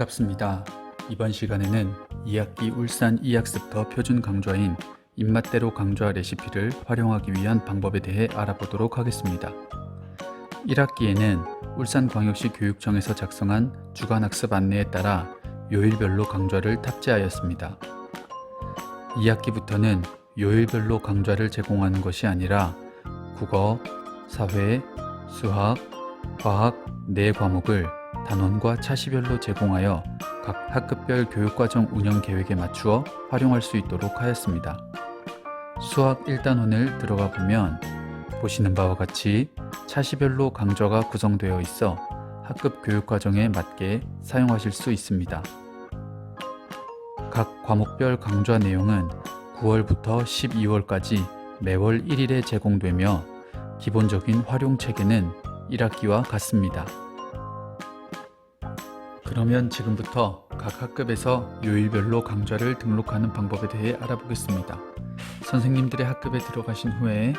반갑습니다. 이번 시간에는 2학기 울산 2학습터 표준 강좌인 입맛대로 강좌 레시피를 활용하기 위한 방법에 대해 알아보도록 하겠습니다. 1학기에는 울산광역시 교육청에서 작성한 주간학습 안내에 따라 요일별로 강좌를 탑재하였습니다. 2학기부터는 요일별로 강좌를 제공하는 것이 아니라 국어, 사회, 수학, 과학 네 과목을 단원과 차시별로 제공하여 각 학급별 교육과정 운영 계획에 맞추어 활용할 수 있도록 하였습니다. 수학 1단원을 들어가 보면 보시는 바와 같이 차시별로 강좌가 구성되어 있어 학급 교육과정에 맞게 사용하실 수 있습니다. 각 과목별 강좌 내용은 9월부터 12월까지 매월 1일에 제공되며 기본적인 활용 체계는 1학기와 같습니다. 그러면 지금부터 각 학급에서 요일별로 강좌를 등록하는 방법에 대해 알아보겠습니다. 선생님들의 학급에 들어가신 후에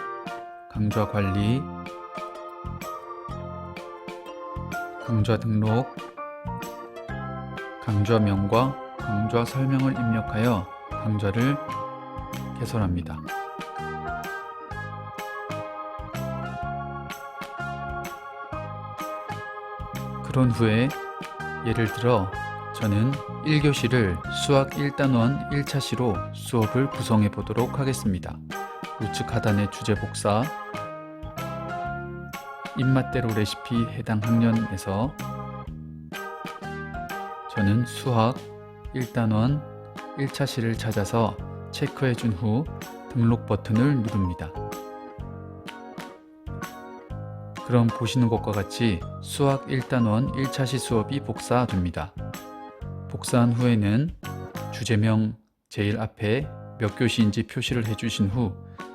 강좌 관리, 강좌 등록, 강좌명과 강좌 설명을 입력하여 강좌를 개설합니다. 그런 후에 예를 들어 저는 1교시를 수학 1단원 1차시로 수업을 구성해 보도록 하겠습니다. 우측 하단의 주제 복사 입맛대로 레시피 해당 학년에서 저는 수학 1단원 1차시를 찾아서 체크해 준 후 등록 버튼을 누릅니다. 그럼 보시는 것과 같이 수학 1단원 1차시 수업이 복사됩니다. 복사한 후에는 주제명 제일 앞에 몇 교시인지 표시를 해주신 후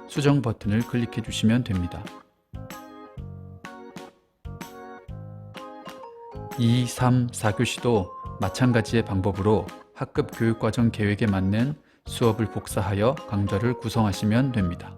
수정 버튼을 클릭해 주시면 됩니다. 2, 3, 4교시도 마찬가지의 방법으로 학급 교육과정 계획에 맞는 수업을 복사하여 강좌를 구성하시면 됩니다.